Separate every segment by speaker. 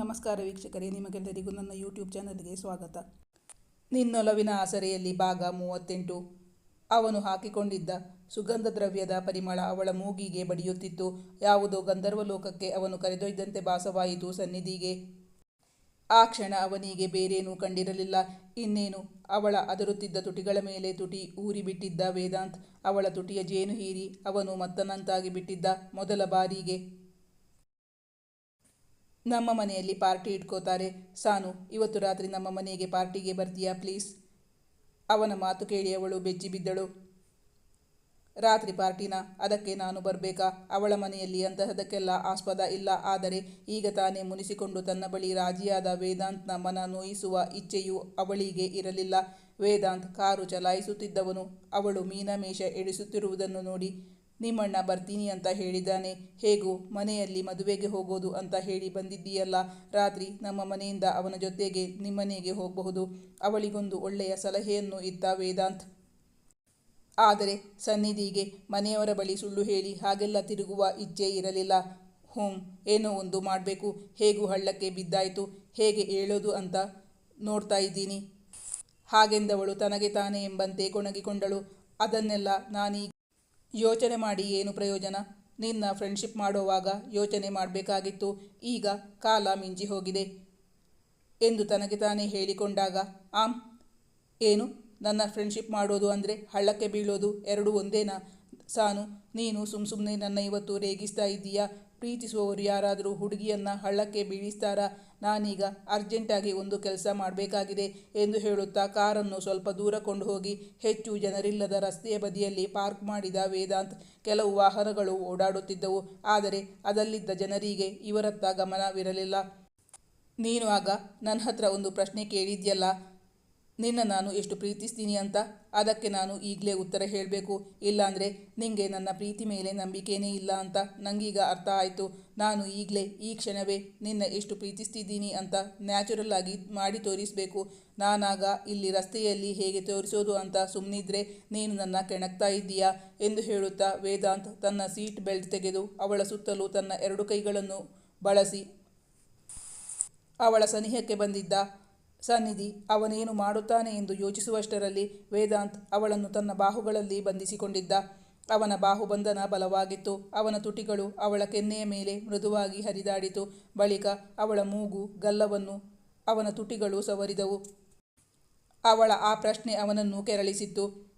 Speaker 1: ನಮಸ್ಕಾರ ವೀಕ್ಷಕರೇ, ನಿಮಗೆಲ್ಲರಿಗೂ ನನ್ನ ಯೂಟ್ಯೂಬ್ ಚಾನಲ್ಗೆ ಸ್ವಾಗತ. ನಿನ್ನೊಲವಿನ ಆಸರೆಯಲ್ಲಿ ಭಾಗ ಮೂವತ್ತೆಂಟು. ಅವನು ಹಾಕಿಕೊಂಡಿದ್ದ ಸುಗಂಧ ದ್ರವ್ಯದ ಪರಿಮಳ ಅವಳ ಮೂಗಿಗೆ ಬಡಿಯುತ್ತಿತ್ತು. ಯಾವುದೋ ಗಂಧರ್ವ ಲೋಕಕ್ಕೆ ಅವನು ಕರೆದೊಯ್ದಂತೆ ಭಾಸವಾಯಿತು ಸನ್ನಿಧಿಗೆ. ಆ ಕ್ಷಣ ಅವನಿಗೆ ಬೇರೇನೂ ಕಂಡಿರಲಿಲ್ಲ. ಇನ್ನೇನು, ಅವಳ ಅದರುತ್ತಿದ್ದ ತುಟಿಗಳ ಮೇಲೆ ತುಟಿ ಊರಿಬಿಟ್ಟಿದ್ದ ವೇದಾಂತ್. ಅವಳ ತುಟಿಯ ಜೇನು ಹೀರಿ ಅವನು ಮತ್ತನಂತಾಗಿ ಬಿಟ್ಟಿದ್ದ ಮೊದಲ ಬಾರಿಗೆ. ನಮ್ಮ ಮನೆಯಲ್ಲಿ ಪಾರ್ಟಿ ಇಟ್ಕೋತಾರೆ. ಸಾನು, ಇವತ್ತು ರಾತ್ರಿ ನಮ್ಮ ಮನೆಗೆ ಪಾರ್ಟಿಗೆ ಬರ್ತೀಯಾ, ಪ್ಲೀಸ್? ಅವನ ಮಾತು ಕೇಳಿ ಅವಳು ಬೆಜ್ಜಿ ಬಿದ್ದಳು. ರಾತ್ರಿ ಪಾರ್ಟಿನ? ಅದಕ್ಕೆ ನಾನು ಬರಬೇಕಾ? ಅವಳ ಮನೆಯಲ್ಲಿ ಅಂತಹದಕ್ಕೆಲ್ಲ ಆಸ್ಪದ ಇಲ್ಲ. ಆದರೆ ಈಗ ತಾನೇ ಮುನಿಸಿಕೊಂಡು ತನ್ನ ಬಳಿ ರಾಜಿಯಾದ ವೇದಾಂತ್ನ ಮನ ನೋಯಿಸುವ ಇಚ್ಛೆಯೂ ಅವಳಿಗೆ ಇರಲಿಲ್ಲ. ವೇದಾಂತ್ ಕಾರು ಚಲಾಯಿಸುತ್ತಿದ್ದವನು. ಅವಳು ಮೀನಮೇಷ ಎಡಿಸುತ್ತಿರುವುದನ್ನು ನೋಡಿ ನಿಮ್ಮಣ್ಣ ಬರ್ತೀನಿ ಅಂತ ಹೇಳಿದ್ದಾನೆ. ಹೇಗೂ, ಮನೆಯಲ್ಲಿ ಮದುವೆಗೆ ಹೋಗೋದು ಅಂತ ಹೇಳಿ ಬಂದಿದ್ದೀಯಲ್ಲ. ರಾತ್ರಿ ನಮ್ಮ ಮನೆಯಿಂದ ಅವನ ಜೊತೆಗೆ ನಿಮ್ಮನೆಗೆ ಹೋಗಬಹುದು. ಅವಳಿಗೊಂದು ಒಳ್ಳೆಯ ಸಲಹೆಯನ್ನು ಇದ್ದ ವೇದಾಂತ್. ಆದರೆ ಸನ್ನಿಧಿಗೆ ಮನೆಯವರ ಬಳಿ ಸುಳ್ಳು ಹೇಳಿ ಹಾಗೆಲ್ಲ ತಿರುಗುವ ಇಚ್ಛೆ ಇರಲಿಲ್ಲ. ಹ್ಞೂ ಏನೋ ಒಂದು ಮಾಡಬೇಕು. ಹೇಗೂ ಹಳ್ಳಕ್ಕೆ ಬಿದ್ದಾಯಿತು. ಹೇಗೆ ಹೇಳೋದು ಅಂತ ನೋಡ್ತಾ ಇದ್ದೀನಿ. ಹಾಗೆಂದವಳು ತನಗೆ ತಾನೇ ಎಂಬಂತೆ ಕೊಣಗಿಕೊಂಡಳು ಅದನ್ನೆಲ್ಲ ನಾನೀಗ ಯೋಚನೆ ಮಾಡಿ ಏನು ಪ್ರಯೋಜನ? ನಿನ್ನ ಫ್ರೆಂಡ್ಶಿಪ್ ಮಾಡುವಾಗ ಯೋಚನೆ ಮಾಡಬೇಕಾಗಿತ್ತು. ಈಗ ಕಾಲ ಮಿಂಜಿ ಹೋಗಿದೆ. ಎಂದು ತನಗೆ ತಾನೇ ಹೇಳಿಕೊಂಡಾಗ, ಆಮ್, ಏನು? ನನ್ನ ಫ್ರೆಂಡ್ಶಿಪ್ ಮಾಡೋದು ಅಂದರೆ ಹಳ್ಳಕ್ಕೆ ಬೀಳೋದು? ಎರಡೂ ಒಂದೇನಾ? ಸಾನು, ನೀನು ಸುಮ್ಮ ಸುಮ್ಮನೆ ನನ್ನ ಇವತ್ತು ರೇಗಿಸ್ತಾ ಇದ್ದೀಯಾ? ಪ್ರೀತಿಸುವವರು ಯಾರಾದರೂ ಹುಡುಗಿಯನ್ನು ಹಳ್ಳಕ್ಕೆ ಬೀಳಿಸ್ತಾರಾ? ನಾನೀಗ ಅರ್ಜೆಂಟಾಗಿ ಒಂದು ಕೆಲಸ ಮಾಡಬೇಕಾಗಿದೆ ಎಂದು ಹೇಳುತ್ತಾ ಕಾರನ್ನು ಸ್ವಲ್ಪ ದೂರ ಕೊಂಡು ಹೋಗಿ ಹೆಚ್ಚು ಜನರಿಲ್ಲದ ರಸ್ತೆಯ ಬದಿಯಲ್ಲಿ ಪಾರ್ಕ್ ಮಾಡಿದ ವೇದಾಂತ್ ಕೆಲವು ವಾಹನಗಳು ಓಡಾಡುತ್ತಿದ್ದವು. ಆದರೆ ಅದಲ್ಲಿದ್ದ ಜನರಿಗೆ ಇವರತ್ತ ಗಮನವಿರಲಿಲ್ಲ. ನೀನು ಆಗ ನನ್ನ ಹತ್ರ ಒಂದು ಪ್ರಶ್ನೆ ಕೇಳಿದ್ಯಲ್ಲ? ನಿನ್ನ ನಾನು ಎಷ್ಟು ಪ್ರೀತಿಸ್ತೀನಿ ಅಂತ ಅದಕ್ಕೆ ನಾನು ಈಗಲೇ ಉತ್ತರ ಹೇಳಬೇಕು. ಇಲ್ಲಾಂದರೆ ನಿಂಗೆ ನನ್ನ ಪ್ರೀತಿ ಮೇಲೆ ನಂಬಿಕೆನೇ ಇಲ್ಲ ಅಂತ ನನಗೀಗ ಅರ್ಥ ಆಯಿತು. ನಾನು ಈಗಲೇ ಈ ಕ್ಷಣವೇ ನಿನ್ನ ಎಷ್ಟು ಪ್ರೀತಿಸ್ತಿದ್ದೀನಿ ಅಂತ ನ್ಯಾಚುರಲ್ ಆಗಿ ಮಾಡಿ ತೋರಿಸಬೇಕು. ನಾನಾಗ ಇಲ್ಲಿ ರಸ್ತೆಯಲ್ಲಿ ಹೇಗೆ ತೋರಿಸೋದು ಅಂತ ಸುಮ್ಮನಿದ್ರೆ ನೀನು ನನ್ನ ಕೆಣಕ್ತಾ ಇದ್ದೀಯಾ ಎಂದು ಹೇಳುತ್ತಾ ವೇದಾಂತ್ ತನ್ನ ಸೀಟ್ ಬೆಲ್ಟ್ ತೆಗೆದು ಅವಳ ಸುತ್ತಲೂ ತನ್ನ ಎರಡು ಕೈಗಳನ್ನು ಬಳಸಿ ಅವಳ ಸನಿಹಕ್ಕೆ ಬಂದಿದ್ದ ಸನ್ನಿಧಿ, ಅವನೇನು ಮಾಡುತ್ತಾನೆ ಎಂದು ಯೋಚಿಸುವಷ್ಟರಲ್ಲಿ ವೇದಾಂತ್ ಅವಳನ್ನು ತನ್ನ ಬಾಹುಗಳಲ್ಲಿ ಬಂಧಿಸಿಕೊಂಡಿದ್ದ. ಅವನ ಬಾಹುಬಂಧನ ಬಲವಾಗಿತ್ತು. ಅವನ ತುಟಿಗಳು ಅವಳ ಕೆನ್ನೆಯ ಮೇಲೆ ಮೃದುವಾಗಿ ಹರಿದಾಡಿತು. ಬಳಿಕ ಅವಳ ಮೂಗು, ಗಲ್ಲವನ್ನು ಅವನ ತುಟಿಗಳು ಸವರಿದವು. ಅವಳ ಆ ಪ್ರಶ್ನೆ ಅವನನ್ನು ಕೆರಳಿಸಿತ್ತು.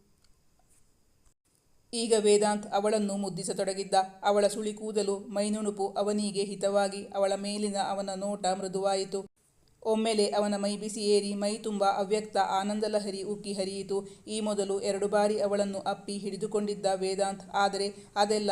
Speaker 1: ಈಗ ವೇದಾಂತ್ ಅವಳನ್ನು ಮುದ್ದಿಸತೊಡಗಿದ್ದ. ಅವಳ ಸುಳಿ ಕೂದಲು ಮೈನುಣುಪು ಅವನಿಗೆ ಹಿತವಾಗಿ ಅವಳ ಮೇಲಿನ ಅವನ ನೋಟ ಮೃದುವಾಯಿತು. ಒಮ್ಮೆಲೆ ಅವನ ಮೈ ಬಿಸಿ ಏರಿ ಮೈ ತುಂಬ ಅವ್ಯಕ್ತ ಆನಂದಲಹರಿ ಉಕ್ಕಿ ಹರಿಯಿತು. ಈ ಮೊದಲು ಎರಡು ಬಾರಿ ಅವಳನ್ನು ಅಪ್ಪಿ ಹಿಡಿದುಕೊಂಡಿದ್ದ ವೇದಾಂತ್, ಆದರೆ ಅದೆಲ್ಲ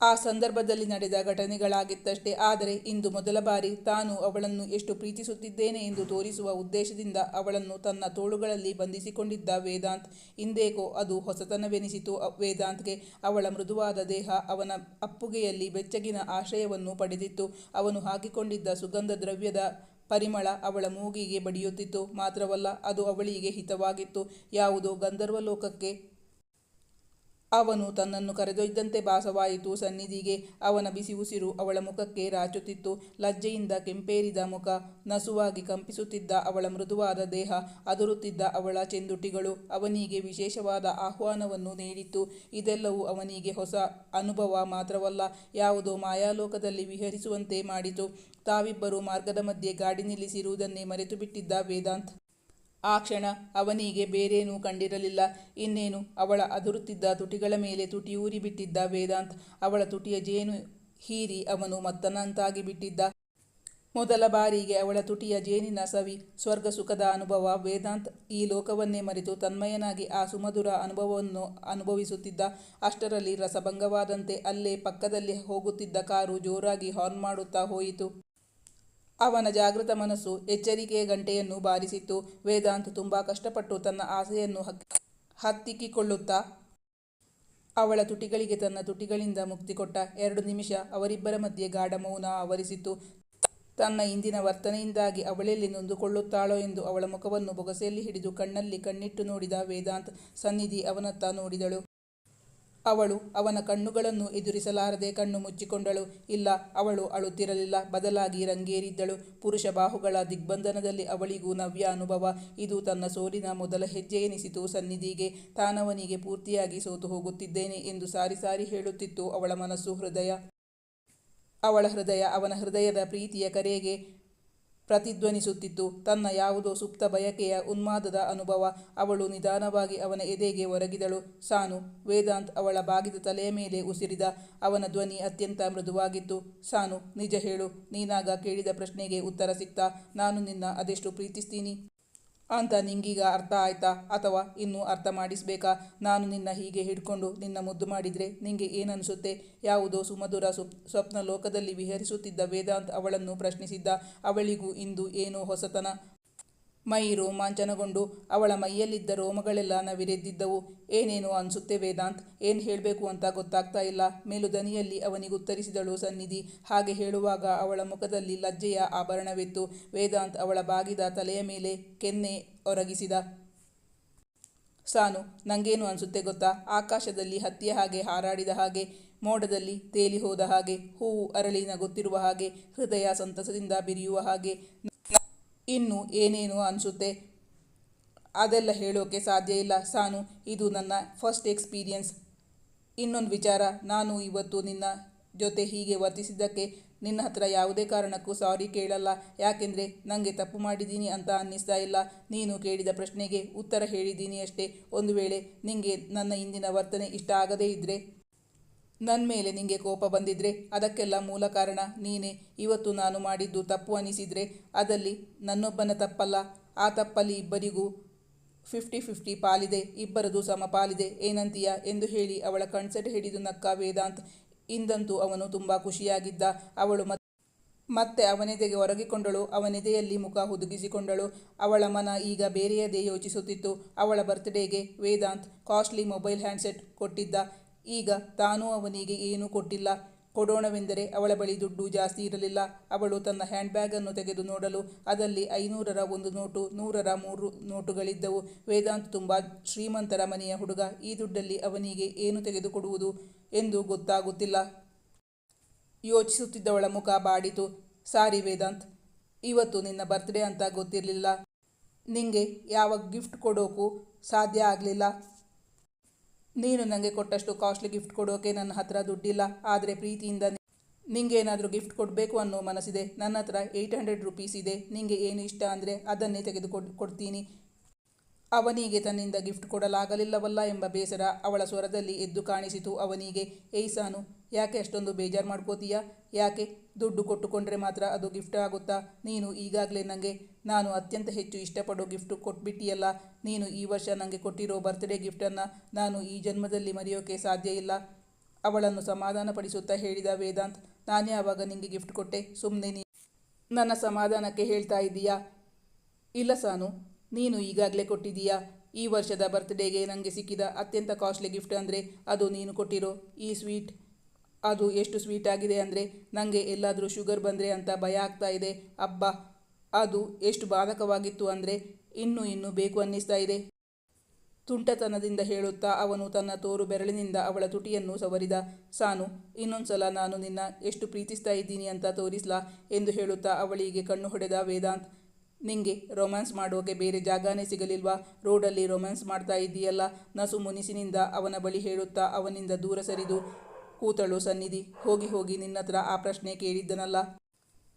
Speaker 1: ಆ ಸಂದರ್ಭದಲ್ಲಿ ನಡೆದ ಘಟನೆಗಳಾಗಿತ್ತಷ್ಟೇ. ಆದರೆ ಇಂದು ಮೊದಲ ಬಾರಿ ತಾನು ಅವಳನ್ನು ಎಷ್ಟು ಪ್ರೀತಿಸುತ್ತಿದ್ದೇನೆ ಎಂದು ತೋರಿಸುವ ಉದ್ದೇಶದಿಂದ ಅವಳನ್ನು ತನ್ನ ತೋಳುಗಳಲ್ಲಿ ಬಂಧಿಸಿಕೊಂಡಿದ್ದ ವೇದಾಂತ್. ಇಂದೇಕೋ ಅದು ಹೊಸತನವೆನಿಸಿತು ವೇದಾಂತ್ಗೆ. ಅವಳ ಮೃದುವಾದ ದೇಹ ಅವನ ಅಪ್ಪುಗೆಯಲ್ಲಿ ಬೆಚ್ಚಗಿನ ಆಶ್ರಯವನ್ನು ಪಡೆದಿತ್ತು. ಅವನು ಹಾಕಿಕೊಂಡಿದ್ದ ಸುಗಂಧ ದ್ರವ್ಯದ ಪರಿಮಳ ಅವಳ ಮೂಗಿಗೆ ಬಡಿಯುತ್ತಿತ್ತು. ಮಾತ್ರವಲ್ಲ ಅದು ಅವಳಿಗೆ ಹಿತವಾಗಿತ್ತು. ಯಾವುದೋ ಗಂಧರ್ವ ಲೋಕಕ್ಕೆ ಅವನು ತನ್ನನ್ನು ಕರೆದೊಯ್ದಂತೆ ಭಾಸವಾಯಿತು. ಸನ್ನಿಧಿಗೆ ಅವನ ಬಿಸಿ ಉಸಿರು ಅವಳ ಮುಖಕ್ಕೆ ರಾಚುತ್ತಿತ್ತು. ಲಜ್ಜೆಯಿಂದ ಕೆಂಪೇರಿದ ಮುಖ ನಸುವಾಗಿ ಕಂಪಿಸುತ್ತಿದ್ದ ಅವಳ ಮೃದುವಾದ ದೇಹ ಅದುರುತ್ತಿದ್ದ ಅವಳ ಚೆಂದುಟಿಗಳು ಅವನಿಗೆ ವಿಶೇಷವಾದ ಆಹ್ವಾನವನ್ನು ನೀಡಿತ್ತು. ಇದೆಲ್ಲವೂ ಅವನಿಗೆ ಹೊಸ ಅನುಭವ ಮಾತ್ರವಲ್ಲ, ಯಾವುದೋ ಮಾಯಾಲೋಕದಲ್ಲಿ ವಿಹರಿಸುವಂತೆ ಮಾಡಿತು. ತಾವಿಬ್ಬರು ಮಾರ್ಗದ ಮಧ್ಯೆ ಗಾಡಿ ನಿಲ್ಲಿಸಿರುವುದನ್ನೇ ಮರೆತು ಬಿಟ್ಟಿದ್ದ ವೇದಾಂತ್. ಆ ಕ್ಷಣ ಅವನಿಗೆ ಬೇರೇನೂ ಕಂಡಿರಲಿಲ್ಲ. ಇನ್ನೇನು? ಅವಳ ಅದುರುತ್ತಿದ್ದ ತುಟಿಗಳ ಮೇಲೆ ತುಟಿಯೂರಿ ಬಿಟ್ಟಿದ್ದ ವೇದಾಂತ್. ಅವಳ ತುಟಿಯ ಜೇನು ಹೀರಿ ಅವನು ಮತ್ತನಂತಾಗಿ ಬಿಟ್ಟಿದ್ದ. ಮೊದಲ ಬಾರಿಗೆ ಅವಳ ತುಟಿಯ ಜೇನಿನ ಸವಿ, ಸ್ವರ್ಗ ಸುಖದ ಅನುಭವ. ವೇದಾಂತ್ ಈ ಲೋಕವನ್ನೇ ಮರೆತು ತನ್ಮಯನಾಗಿ ಆ ಸುಮಧುರ ಅನುಭವವನ್ನು ಅನುಭವಿಸುತ್ತಿದ್ದ. ಅಷ್ಟರಲ್ಲಿ ರಸಭಂಗವಾದಂತೆ ಅಲ್ಲೇ ಪಕ್ಕದಲ್ಲಿ ಹೋಗುತ್ತಿದ್ದ ಕಾರು ಜೋರಾಗಿ ಹಾರ್ನ್ ಮಾಡುತ್ತಾ ಹೋಯಿತು. ಅವನ ಜಾಗೃತ ಮನಸ್ಸು ಎಚ್ಚರಿಕೆಯ ಗಂಟೆಯನ್ನು ಬಾರಿಸಿತ್ತು. ವೇದಾಂತ್ ತುಂಬ ಕಷ್ಟಪಟ್ಟು ತನ್ನ ಆಸೆಯನ್ನು ಹತ್ತಿಕ್ಕಿಕೊಳ್ಳುತ್ತಾ, ಅವಳ ತುಟಿಗಳಿಗೆ ತನ್ನ ತುಟಿಗಳಿಂದ ಮುಕ್ತಿ ಕೊಟ್ಟ ಎರಡು ನಿಮಿಷ ಅವರಿಬ್ಬರ ಮಧ್ಯೆ ಗಾಢ ಮೌನ ಆವರಿಸಿತು ತನ್ನ ಇಂದಿನ ವರ್ತನೆಯಿಂದಾಗಿ ಅವಳೆಲ್ಲಿ ನೊಂದುಕೊಳ್ಳುತ್ತಾಳೋ ಎಂದು ಅವಳ ಮುಖವನ್ನು ಬೊಗಸೆಯಲ್ಲಿ ಹಿಡಿದು ಕಣ್ಣಲ್ಲಿ ಕಣ್ಣಿಟ್ಟು ನೋಡಿದ ವೇದಾಂತ್ ಸನ್ನಿಧಿ ಅವನತ್ತ ನೋಡಿದಳು. ಅವಳು ಅವನ ಕಣ್ಣುಗಳನ್ನು ಎದುರಿಸಲಾರದೆ ಕಣ್ಣು ಮುಚ್ಚಿಕೊಂಡಳು. ಇಲ್ಲ, ಅವಳು ಅಳುತ್ತಿರಲಿಲ್ಲ. ಬದಲಾಗಿ ರಂಗೇರಿದ್ದಳು. ಪುರುಷ ಬಾಹುಗಳ ದಿಗ್ಬಂಧನದಲ್ಲಿ ಅವಳಿಗೂ ನವ್ಯ ಅನುಭವ. ಇದು ತನ್ನ ಸೋಲಿನ ಮೊದಲ ಹೆಜ್ಜೆ ಎನಿಸಿತು. ಸನ್ನಿಧಿಗೆ ತಾನವನಿಗೆ ಪೂರ್ತಿಯಾಗಿ ಸೋತು ಹೋಗುತ್ತಿದ್ದೇನೆ ಎಂದು ಸಾರಿ ಸಾರಿ ಹೇಳುತ್ತಿತ್ತು ಅವಳ ಮನಸ್ಸು ಹೃದಯ. ಅವಳ ಹೃದಯ ಅವನ ಹೃದಯದ ಪ್ರೀತಿಯ ಕರೆಗೆ ಪ್ರತಿಧ್ವನಿಸುತ್ತಿತ್ತು. ತನ್ನ ಯಾವುದೋ ಸುಪ್ತ ಬಯಕೆಯ ಉನ್ಮಾದದ ಅನುಭವ ಅವಳು ನಿಧಾನವಾಗಿ ಅವನ ಎದೆಗೆ ಒರಗಿದಳು. ಸಾನು, ವೇದಾಂತ್ ಅವಳ ಬಾಗಿದ ತಲೆಯ ಮೇಲೆ ಉಸಿರಿದ ಅವನ ಧ್ವನಿ ಅತ್ಯಂತ ಮೃದುವಾಗಿತ್ತು. ಸಾನು, ನಿಜ ಹೇಳು, ನೀನಾಗ ಕೇಳಿದ ಪ್ರಶ್ನೆಗೆ ಉತ್ತರ ಸಿಕ್ತಾ, ನಾನು ನಿನ್ನ ಅದೆಷ್ಟು ಪ್ರೀತಿಸ್ತೀನಿ? ಅಂತ ನಿಂಗೀಗ ಅರ್ಥ ಆಯ್ತಾ? ಅಥವಾ ಇನ್ನೂ ಅರ್ಥ ಮಾಡಿಸ್ಬೇಕಾ? ನಾನು ನಿನ್ನ ಹೀಗೆ ಹಿಡ್ಕೊಂಡು ನಿನ್ನ ಮುದ್ದು ಮಾಡಿದರೆ ನಿಂಗೆ ಏನನ್ಸುತ್ತೆ? ಯಾವುದೋ ಸುಮಧುರ ಸ್ವಪ್ನ ಲೋಕದಲ್ಲಿ ವಿಹರಿಸುತ್ತಿದ್ದ ವೇದಾಂತ್ ಅವಳನ್ನು ಪ್ರಶ್ನಿಸಿದ್ದ, ಅವಳಿಗೂ ಇಂದು ಏನೋ ಹೊಸತನ. ಮೈ ರೋಮಾಂಚನಗೊಂಡು ಅವಳ ಮೈಯಲ್ಲಿದ್ದ ರೋಮಗಳೆಲ್ಲ ನವಿರೆದ್ದಿದ್ದವು. ಏನೇನೋ ಅನ್ಸುತ್ತೆ ವೇದಾಂತ್? ಏನು ಹೇಳಬೇಕು ಅಂತ ಗೊತ್ತಾಗ್ತಾ ಇಲ್ಲ. ಮೇಲುದನಿಯಲ್ಲಿ ಅವನಿಗುತ್ತರಿಸಿದಳು ಸನ್ನಿಧಿ. ಹಾಗೆ ಹೇಳುವಾಗ ಅವಳ ಮುಖದಲ್ಲಿ ಲಜ್ಜೆಯ ಆಭರಣವಿತ್ತು. ವೇದಾಂತ್ ಅವಳ ಬಾಗಿದ ತಲೆಯ ಮೇಲೆ ಕೆನ್ನೆ ಒರಗಿಸಿದ. ಸಾನು, ನಂಗೇನು ಅನ್ಸುತ್ತೆ ಗೊತ್ತಾ? ಆಕಾಶದಲ್ಲಿ ಹತ್ತಿಯ ಹಾಗೆ ಹಾರಾಡಿದ ಹಾಗೆ, ಮೋಡದಲ್ಲಿ ತೇಲಿ ಹೋದ ಹಾಗೆ, ಹೂವು ಅರಳಿನ ಗೊತ್ತಿರುವ ಹಾಗೆ, ಹೃದಯ ಸಂತಸದಿಂದ ಬಿರಿಯುವ ಹಾಗೆ ಇನ್ನು ಏನೇನು ಅನಿಸುತ್ತೆ? ಅದೆಲ್ಲ ಹೇಳೋಕ್ಕೆ ಸಾಧ್ಯ ಇಲ್ಲ. ಸಾನು, ಇದು ನನ್ನ ಫಸ್ಟ್ ಎಕ್ಸ್ಪೀರಿಯನ್ಸ್ ಇನ್ನೊಂದು ವಿಚಾರ, ನಾನು ಇವತ್ತು ನಿನ್ನ ಜೊತೆ ಹೀಗೆ ವರ್ತಿಸಿದ್ದಕ್ಕೆ ನಿನ್ನ ಹತ್ರ ಯಾವುದೇ ಕಾರಣಕ್ಕೂ ಸಾರಿ ಕೇಳಲ್ಲ. ಯಾಕೆಂದರೆ ನನಗೆ ತಪ್ಪು ಮಾಡಿದ್ದೀನಿ ಅಂತ ಅನ್ನಿಸ್ತಾ ಇಲ್ಲ. ನೀನು ಕೇಳಿದ ಪ್ರಶ್ನೆಗೆ ಉತ್ತರ ಹೇಳಿದ್ದೀನಿ ಅಷ್ಟೇ. ಒಂದು ವೇಳೆ ನಿನಗೆ ನನ್ನ ಇಂದಿನ ವರ್ತನೆ ಇಷ್ಟ ಆಗದೇ ಇದ್ದರೆ ನನ್ನ ಮೇಲೆ ನಿಂಗೆ ಕೋಪ ಬಂದಿದ್ರೆ ಅದಕ್ಕೆಲ್ಲ ಮೂಲ ಕಾರಣ ನೀನೇ. ಇವತ್ತು ನಾನು ಮಾಡಿದ್ದು ತಪ್ಪು ಅನಿಸಿದರೆ ಅದಲ್ಲಿ ನನ್ನೊಬ್ಬನ ತಪ್ಪಲ್ಲ. ಆ ತಪ್ಪಲ್ಲಿ ಇಬ್ಬರಿಗೂ ಫಿಫ್ಟಿ ಫಿಫ್ಟಿ ಪಾಲಿದೆ, ಇಬ್ಬರದು ಸಮ ಪಾಲಿದೆ ಏನಂತೀಯ ಎಂದು ಹೇಳಿ ಅವಳ ಕಣ್ಸೆಟ್ ಹಿಡಿದು ನಕ್ಕ ವೇದಾಂತ್. ಇಂದಂತೂ ಅವನು ತುಂಬ ಖುಷಿಯಾಗಿದ್ದ. ಅವಳು ಮತ್ತೆ ಅವನೆದೆಗೆ ಒರಗಿಕೊಂಡಳು. ಅವನೆದೆಯಲ್ಲಿ ಮುಖ ಹುದುಗಿಸಿಕೊಂಡಳು. ಅವಳ ಮನ ಈಗ ಬೇರೆಯದೇ ಯೋಚಿಸುತ್ತಿತ್ತು. ಅವಳ ಬರ್ತ್ಡೇಗೆ ವೇದಾಂತ್ ಕಾಸ್ಟ್ಲಿ ಮೊಬೈಲ್ ಹ್ಯಾಂಡ್ಸೆಟ್ ಕೊಟ್ಟಿದ್ದ. ಈಗ ತಾನೂ ಅವನಿಗೆ ಏನೂ ಕೊಟ್ಟಿಲ್ಲ. ಕೊಡೋಣವೆಂದರೆ ಅವಳ ಬಳಿ ದುಡ್ಡು ಜಾಸ್ತಿ ಇರಲಿಲ್ಲ. ಅವಳು ತನ್ನ ಹ್ಯಾಂಡ್ ಬ್ಯಾಗನ್ನು ತೆಗೆದು ನೋಡಲು ಅದರಲ್ಲಿ ಐನೂರರ ಒಂದು ನೋಟು, ನೂರರ ಮೂರು ನೋಟುಗಳಿದ್ದವು. ವೇದಾಂತ್ ತುಂಬ ಶ್ರೀಮಂತರ ಮನೆಯ ಹುಡುಗ. ಈ ದುಡ್ಡಲ್ಲಿ ಅವನಿಗೆ ಏನು ತೆಗೆದುಕೊಡುವುದು ಎಂದು ಗೊತ್ತಾಗುತ್ತಿಲ್ಲ. ಯೋಚಿಸುತ್ತಿದ್ದವಳ ಮುಖ ಬಾಡಿತು. ಸಾರಿ ವೇದಾಂತ್, ಇವತ್ತು ನಿನ್ನ ಬರ್ತ್ಡೇ ಅಂತ ಗೊತ್ತಿರಲಿಲ್ಲ. ನಿಂಗೆ ಯಾವ ಗಿಫ್ಟ್ ಕೊಡೋಕ್ಕೂ ಸಾಧ್ಯ ಆಗಲಿಲ್ಲ. ನೀನು ನನಗೆ ಕೊಟ್ಟಷ್ಟು ಕಾಸ್ಟ್ಲಿ ಗಿಫ್ಟ್ ಕೊಡೋಕೆ ನನ್ನ ಹತ್ರ ದುಡ್ಡಿಲ್ಲ. ಆದರೆ ಪ್ರೀತಿಯಿಂದ ನಿಂಗೇನಾದರೂ ಗಿಫ್ಟ್ ಕೊಡಬೇಕು ಅನ್ನೋ ಮನಸ್ಸಿದೆ. ನನ್ನ ಹತ್ರ ಏಯ್ಟ್ ಹಂಡ್ರೆಡ್ ರುಪೀಸ್ ಇದೆ. ನಿಂಗೆ ಏನು ಇಷ್ಟ ಅಂದರೆ ಅದನ್ನೇ ತೆಗೆದುಕೊಡ್ ಕೊಡ್ತೀನಿ. ಅವನಿಗೆ ತನ್ನಿಂದ ಗಿಫ್ಟ್ ಕೊಡಲಾಗಲಿಲ್ಲವಲ್ಲ ಎಂಬ ಬೇಸರ ಅವಳ ಸ್ವರದಲ್ಲಿ ಎದ್ದು ಕಾಣಿಸಿತು. ಅವನಿಗೆ, ಏಯ್ ಸಾನು, ಯಾಕೆ ಅಷ್ಟೊಂದು ಬೇಜಾರು ಮಾಡ್ಕೋತೀಯಾ? ಯಾಕೆ? ದುಡ್ಡು ಕೊಟ್ಟುಕೊಂಡ್ರೆ ಮಾತ್ರ ಅದು ಗಿಫ್ಟ್ ಆಗುತ್ತಾ? ನೀನು ಈಗಾಗಲೇ ನನಗೆ ನಾನು ಅತ್ಯಂತ ಹೆಚ್ಚು ಇಷ್ಟಪಡೋ ಗಿಫ್ಟ್ ಕೊಟ್ಬಿಟ್ಟಿಯಲ್ಲ. ನೀನು ಈ ವರ್ಷ ನನಗೆ ಕೊಟ್ಟಿರೋ ಬರ್ತ್ಡೇ ಗಿಫ್ಟನ್ನು ನಾನು ಈ ಜನ್ಮದಲ್ಲಿ ಮರೆಯೋಕೆ ಸಾಧ್ಯ ಇಲ್ಲ. ಅವಳನ್ನು ಸಮಾಧಾನಪಡಿಸುತ್ತಾ ಹೇಳಿದ ವೇದಾಂತ್, ನಾನೇ ಆವಾಗ ನಿಂಗೆ ಗಿಫ್ಟ್ ಕೊಟ್ಟೆ ಸುಮ್ಮನೆ ನೀ ನನ್ನ ಸಮಾಧಾನಕ್ಕೆ ಹೇಳ್ತಾ ಇದ್ದೀಯಾ? ಇಲ್ಲ ಸಾನು ನೀನು ಈಗಾಗಲೇ ಕೊಟ್ಟಿದ್ದೀಯಾ? ಈ ವರ್ಷದ ಬರ್ತ್ಡೇಗೆ ನನಗೆ ಸಿಕ್ಕಿದ ಅತ್ಯಂತ ಕಾಸ್ಟ್ಲಿ ಗಿಫ್ಟ್ ಅಂದರೆ ಅದು ನೀನು ಕೊಟ್ಟಿರೋ ಈ ಸ್ವೀಟ್ ಅದು ಎಷ್ಟು ಸ್ವೀಟ್ ಆಗಿದೆ ಅಂದರೆ ನನಗೆ ಎಲ್ಲಾದರೂ ಶುಗರ್ ಬಂದರೆ ಅಂತ ಭಯ ಆಗ್ತಾ ಇದೆ. ಅಬ್ಬ! ಅದು ಎಷ್ಟು ಬಾಧಕವಾಗಿತ್ತು ಅಂದರೆ ಇನ್ನೂ ಇನ್ನೂ ಬೇಕು ಅನ್ನಿಸ್ತಾ ಇದೆ. ತುಂಟತನದಿಂದ ಹೇಳುತ್ತಾ ಅವನು ತನ್ನ ತೋರು ಬೆರಳಿನಿಂದ ಅವಳ ತುಟಿಯನ್ನು ಸವರಿದ. ಸಾನು, ಇನ್ನೊಂದ್ಸಲ ನಾನು ನಿನ್ನ ಎಷ್ಟು ಪ್ರೀತಿಸ್ತಾ ಇದ್ದೀನಿ ಅಂತ ತೋರಿಸ್ಲಾ ಎಂದು ಹೇಳುತ್ತಾ ಅವಳಿಗೆ ಕಣ್ಣು ಹೊಡೆದ ವೇದಾಂತ್. ನಿಂಗೆ ರೊಮ್ಯಾನ್ಸ್ ಮಾಡೋಕೆ ಬೇರೆ ಜಾಗನೇ ಸಿಗಲಿಲ್ವಾ? ರೋಡಲ್ಲಿ ರೊಮ್ಯಾನ್ಸ್ ಮಾಡ್ತಾ ಇದ್ದೀಯಲ್ಲ? ನಸು ಮುನಿಸಿನಿಂದ ಅವನ ಬಳಿ ಹೇಳುತ್ತಾ ಅವನಿಂದ ದೂರ ಸರಿದು ಕೂತಳು ಸನ್ನಿಧಿ. ಹೋಗಿ ಹೋಗಿ ನಿನ್ನತ್ರ ಆ ಪ್ರಶ್ನೆ ಕೇಳಿದ್ದನಲ್ಲ.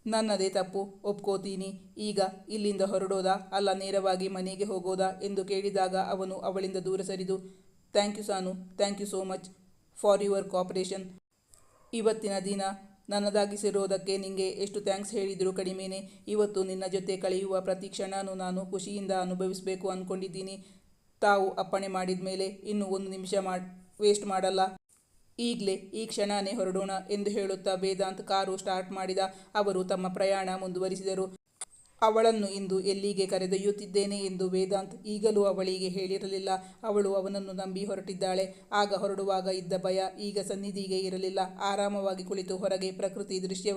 Speaker 1: ನನ್ನದೇ ತಪ್ಪು, ಒಪ್ಕೋತೀನಿ. ಈಗ ಇಲ್ಲಿಂದ ಹೊರಡೋದಾ? ಅಲ್ಲ, ನೇರವಾಗಿ ಮನೆಗೆ ಹೋಗೋದಾ? ಎಂದು ಕೇಳಿದಾಗ ಅವನು ಅವಳಿಂದ ದೂರ ಸರಿದು thank you Sanu thank you so much for your cooperation ಇವತ್ತಿನ ದಿನ ನನ್ನದಾಗಿಸಿರೋದಕ್ಕೆ ನಿಂಗೆ ಎಷ್ಟು ಥ್ಯಾಂಕ್ಸ್ ಹೇಳಿದರೂ ಕಡಿಮೆನೆ. ಇವತ್ತು ನಿನ್ನ ಜೊತೆ ಕಳೆಯುವ ಪ್ರತಿ ಕ್ಷಣನೂ ನಾನು ಖುಷಿಯಿಂದ ಅನುಭವಿಸಬೇಕು ಅಂದ್ಕೊಂಡಿದ್ದೀನಿ ತಾವು ಅಪ್ಪಣೆ ಮಾಡಿದ ಮೇಲೆ ಇನ್ನೂ ಒಂದು ನಿಮಿಷ ಮಾಡಿ, ವೇಸ್ಟ್ ಮಾಡಲ್ಲ. ಈಗಲೇ ಈ ಕ್ಷಣನೇ ಹೊರಡೋಣ ಎಂದು ಹೇಳುತ್ತಾ ವೇದಾಂತ್ ಕಾರು ಸ್ಟಾರ್ಟ್ ಮಾಡಿದ. ಅವರು ತಮ್ಮ ಪ್ರಯಾಣ ಮುಂದುವರಿಸಿದರು. ಅವಳನ್ನು ಇಂದು ಎಲ್ಲಿಗೆ ಕರೆದೊಯ್ಯುತ್ತಿದ್ದೇನೆ ಎಂದು ವೇದಾಂತ್ ಈಗಲೂ ಅವಳಿಗೆ ಹೇಳಿರಲಿಲ್ಲ. ಅವಳು ಅವನನ್ನು ನಂಬಿ ಹೊರಟಿದ್ದಾಳೆ. ಆಗ ಹೊರಡುವಾಗ ಇದ್ದ ಭಯ ಈಗ ಸನ್ನಿಧಿಗೆ ಇರಲಿಲ್ಲ. ಆರಾಮವಾಗಿ ಕುಳಿತು ಹೊರಗೆ ಪ್ರಕೃತಿ ದೃಶ್ಯ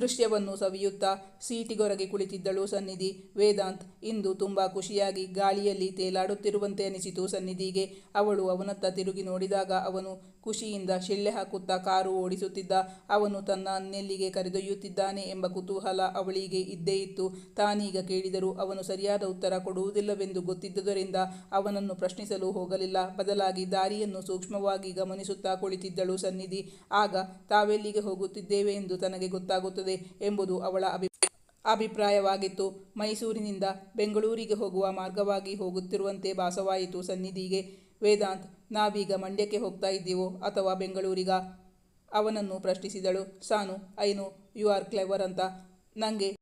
Speaker 1: ದೃಶ್ಯವನ್ನು ಸವಿಯುತ್ತಾ ಸೀಟಿಗೊರಗೆ ಕುಳಿತಿದ್ದಳು ಸನ್ನಿಧಿ. ವೇದಾಂತ್, ಇಂದು ತುಂಬ ಖುಷಿಯಾಗಿ ಗಾಳಿಯಲ್ಲಿ ತೇಲಾಡುತ್ತಿರುವಂತೆ ಅನಿಸಿತು ಸನ್ನಿಧಿಗೆ. ಅವಳು ಅವನತ್ತ ತಿರುಗಿ ನೋಡಿದಾಗ ಅವನು ಖುಷಿಯಿಂದ ಶಿಳ್ಳೆ ಹಾಕುತ್ತಾ ಕಾರು ಓಡಿಸುತ್ತಿದ್ದ. ಅವನು ತನ್ನ ನೆಲ್ಲಿಗೆ ಕರೆದೊಯ್ಯುತ್ತಿದ್ದಾನೆ ಎಂಬ ಕುತೂಹಲ ಅವಳಿಗೆ ಇದ್ದೇ ಇತ್ತು. ತಾನೀಗ ಕೇಳಿದರೂ ಅವನು ಸರಿಯಾದ ಉತ್ತರ ಕೊಡುವುದಿಲ್ಲವೆಂದು ಗೊತ್ತಿದ್ದುದರಿಂದ ಅವನನ್ನು ಪ್ರಶ್ನಿಸಲು ಹೋಗಲಿಲ್ಲ. ಬದಲಾಗಿ ದಾರಿಯನ್ನು ಸೂಕ್ಷ್ಮವಾಗಿ ಗಮನಿಸುತ್ತಾ ಕುಳಿತಿದ್ದಳು ಸನ್ನಿಧಿ. ಆಗ ತಾವೆಲ್ಲಿಗೆ ಹೋಗುತ್ತಿದ್ದೇವೆ ಎಂದು ತನಗೆ ಗೊತ್ತಾಗುತ್ತದೆ. ಎಂಬುದು ಅವಳ ಅಭಿ ಅಭಿಪ್ರಾಯವಾಗಿತ್ತು. ಮೈಸೂರಿನಿಂದ ಬೆಂಗಳೂರಿಗೆ ಹೋಗುವ ಮಾರ್ಗವಾಗಿ ಹೋಗುತ್ತಿರುವಂತೆ ಭಾಸವಾಯಿತು. ಸನ್ನಿಧಿಗೆ, ವೇದಾಂತ್, ನಾವೀಗ ಮಂಡ್ಯಕ್ಕೆ ಹೋಗ್ತಾ ಇದ್ದೀವೋ ಅಥವಾ ಬೆಂಗಳೂರಿಗ ಅವನನ್ನು ಪ್ರಶ್ನಿಸಿದಳು. ಸಾನು, ಐನು, ಯು ಆರ್ ಕ್ಲೆವರ್ ಅಂತ. ನನಗೆ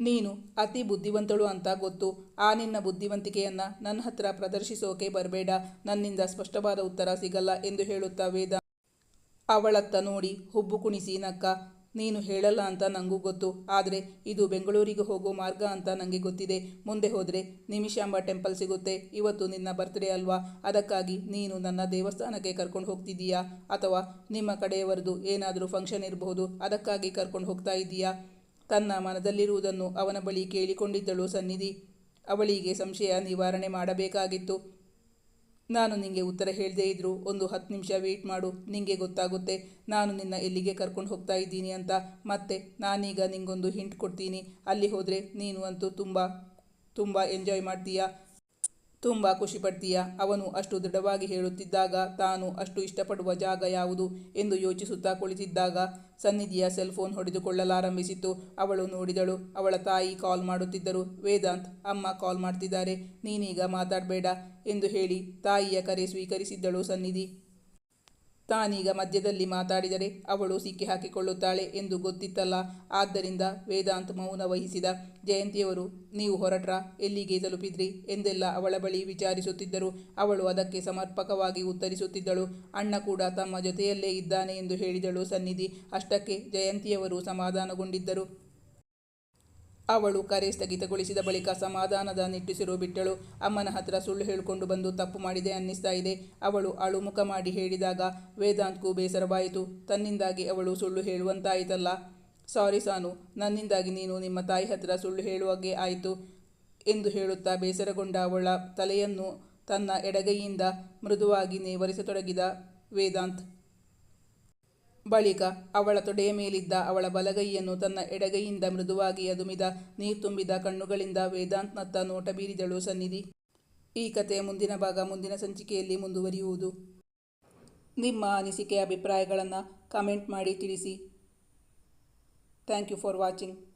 Speaker 1: ನೀನು ಅತಿ ಬುದ್ಧಿವಂತಳು ಅಂತ ಗೊತ್ತು. ಆ ನಿನ್ನ ಬುದ್ಧಿವಂತಿಕೆಯನ್ನು ನನ್ನ ಹತ್ರ ಪ್ರದರ್ಶಿಸೋಕೆ ಬರಬೇಡ. ನನ್ನಿಂದ ಸ್ಪಷ್ಟವಾದ ಉತ್ತರ ಸಿಗಲ್ಲ ಎಂದು ಹೇಳುತ್ತಾ ವೇದ ಅವಳತ್ತ ನೋಡಿ ಹುಬ್ಬು ಕುಣಿಸಿ ನಕ್ಕ ನೀನು ಹೇಳಲ್ಲ ಅಂತ ನನಗೂ ಗೊತ್ತು. ಆದರೆ ಇದು ಬೆಂಗಳೂರಿಗೆ ಹೋಗೋ ಮಾರ್ಗ ಅಂತ ನನಗೆ ಗೊತ್ತಿದೆ. ಮುಂದೆ ಹೋದರೆ ನಿಮಿಷಾಂಬ ಟೆಂಪಲ್ ಸಿಗುತ್ತೆ. ಇವತ್ತು ನಿನ್ನ ಬರ್ತ್ಡೇ ಅಲ್ವಾ? ಅದಕ್ಕಾಗಿ ನೀನು ನನ್ನ ದೇವಸ್ಥಾನಕ್ಕೆ ಕರ್ಕೊಂಡು ಹೋಗ್ತಿದ್ದೀಯಾ? ಅಥವಾ ನಿಮ್ಮ ಕಡೆಯವರದು ಏನಾದರೂ ಫಂಕ್ಷನ್ ಇರಬಹುದು ಅದಕ್ಕಾಗಿ ಕರ್ಕೊಂಡು ಹೋಗ್ತಾ ಇದ್ದೀಯಾ? ತನ್ನ ಮನದಲ್ಲಿರುವುದನ್ನು ಅವನ ಬಳಿ ಕೇಳಿಕೊಂಡಿದ್ದಳು ಸನ್ನಿಧಿ. ಅವಳಿಗೆ ಸಂಶಯ ನಿವಾರಣೆ ಮಾಡಬೇಕಾಗಿತ್ತು. ನಾನು ನಿಮಗೆ ಉತ್ತರ ಹೇಳದೇ ಇದ್ದರೂ ಒಂದು ಹತ್ತು ನಿಮಿಷ ವೆಯ್ಟ್ ಮಾಡು. ನಿಮಗೆ ಗೊತ್ತಾಗುತ್ತೆ. ನಾನು ನಿನ್ನ ಎಲ್ಲಿಗೆ ಕರ್ಕೊಂಡು ಹೋಗ್ತಾ ಇದ್ದೀನಿ ಅಂತ. ಮತ್ತೆ ನಾನೀಗ ನಿಂಗೊಂದು ಹಿಂಟ್ ಕೊಡ್ತೀನಿ. ಅಲ್ಲಿ ಹೋದರೆ ನೀನು ಅಂತೂ ತುಂಬ ತುಂಬ ಎಂಜಾಯ್ ಮಾಡ್ತೀಯಾ? ತುಂಬ ಖುಷಿ ಪಡ್ತೀಯ ಅವನು ಅಷ್ಟು ದೃಢವಾಗಿ ಹೇಳುತ್ತಿದ್ದಾಗ ತಾನು ಅಷ್ಟು ಇಷ್ಟಪಡುವ ಜಾಗ ಯಾವುದು ಎಂದು ಯೋಚಿಸುತ್ತಾ ಕುಳಿತಿದ್ದಾಗ ಸನ್ನಿಧಿಯ ಸೆಲ್ ಫೋನ್ ಹೊಡೆದುಕೊಳ್ಳಲಾರಂಭಿಸಿತು. ಅವಳು ನೋಡಿದಳು. ಅವಳ ತಾಯಿ ಕಾಲ್ ಮಾಡುತ್ತಿದ್ದರು. ವೇದಾಂತ್, ಅಮ್ಮ ಕಾಲ್ ಮಾಡ್ತಿದ್ದಾರೆ. ನೀನೀಗ ಮಾತಾಡಬೇಡ ಎಂದು ಹೇಳಿ ತಾಯಿಯ ಕರೆ ಸ್ವೀಕರಿಸಿದ್ದಳು ಸನ್ನಿಧಿ. ತಾನೀಗ ಮಧ್ಯದಲ್ಲಿ ಮಾತಾಡಿದರೆ ಅವಳು ಸಿಕ್ಕಿ ಹಾಕಿಕೊಳ್ಳುತ್ತಾಳೆ ಎಂದು ಗೊತ್ತಿತ್ತಲ್ಲ. ಆದ್ದರಿಂದ ವೇದಾಂತ್ ಮೌನ ವಹಿಸಿದ ಜಯಂತಿಯವರು, ನೀವು ಹೊರಟ್ರಾ? ಎಲ್ಲಿಗೆ ತಲುಪಿದ್ರಿ? ಎಂದೆಲ್ಲ ಅವಳ ಬಳಿ ವಿಚಾರಿಸುತ್ತಿದ್ದರು. ಅವಳು ಅದಕ್ಕೆ ಸಮರ್ಪಕವಾಗಿ ಉತ್ತರಿಸುತ್ತಿದ್ದಳು. ಅಣ್ಣ ಕೂಡ ತಮ್ಮ ಜೊತೆಯಲ್ಲೇ ಇದ್ದಾನೆ ಎಂದು ಹೇಳಿದಳು ಸನ್ನಿಧಿ. ಅಷ್ಟಕ್ಕೆ ಜಯಂತಿಯವರು ಸಮಾಧಾನಗೊಂಡಿದ್ದರು. ಅವಳು ಕರೆ ಸ್ಥಗಿತಗೊಳಿಸಿದ ಬಳಿಕ ಸಮಾಧಾನದ ನಿಟ್ಟುಸಿರು ಬಿಟ್ಟಳು. ಅಮ್ಮನ ಹತ್ರ ಸುಳ್ಳು ಹೇಳಿಕೊಂಡು ಬಂದು ತಪ್ಪು ಮಾಡಿದೆ ಅನ್ನಿಸ್ತಾ ಇದೆ. ಅವಳು ಅಳುಮುಖ ಮಾಡಿ ಹೇಳಿದಾಗ, ವೇದಾಂತ್ಗೂ ಬೇಸರವಾಯಿತು. ತನ್ನಿಂದಾಗಿ ಅವಳು ಸುಳ್ಳು ಹೇಳುವಂತಾಯಿತಲ್ಲ. ಸಾರಿ ಸಾನು, ನನ್ನಿಂದಾಗಿ ನೀನು ನಿಮ್ಮ ತಾಯಿ ಹತ್ರ ಸುಳ್ಳು ಹೇಳುವಾಗೆ ಆಯಿತು ಎಂದು ಹೇಳುತ್ತಾ ಬೇಸರಗೊಂಡ ಅವಳ ತಲೆಯನ್ನು ತನ್ನ ಎಡಗೈಯಿಂದ ಮೃದುವಾಗಿ ನೇವರಿಸತೊಡಗಿದ ವೇದಾಂತ್. ಬಳಿಕ ಅವಳ ತೊಡೆಯ ಮೇಲಿದ್ದ ಅವಳ ಬಲಗೈಯನ್ನು ತನ್ನ ಎಡಗೈಯಿಂದ ಮೃದುವಾಗಿ ಅದುಮಿದ ನೀರು ತುಂಬಿದ ಕಣ್ಣುಗಳಿಂದ ವೇದಾಂತ್ನತ್ತ ನೋಟ ಬೀರಿದಳು ಸನ್ನಿಧಿ. ಈ ಕಥೆಯ ಮುಂದಿನ ಭಾಗ ಮುಂದಿನ ಸಂಚಿಕೆಯಲ್ಲಿ ಮುಂದುವರಿಯುವುದು. ನಿಮ್ಮ ಅನಿಸಿಕೆ, ಅಭಿಪ್ರಾಯಗಳನ್ನು ಕಮೆಂಟ್ ಮಾಡಿ ತಿಳಿಸಿ. Thank you for watching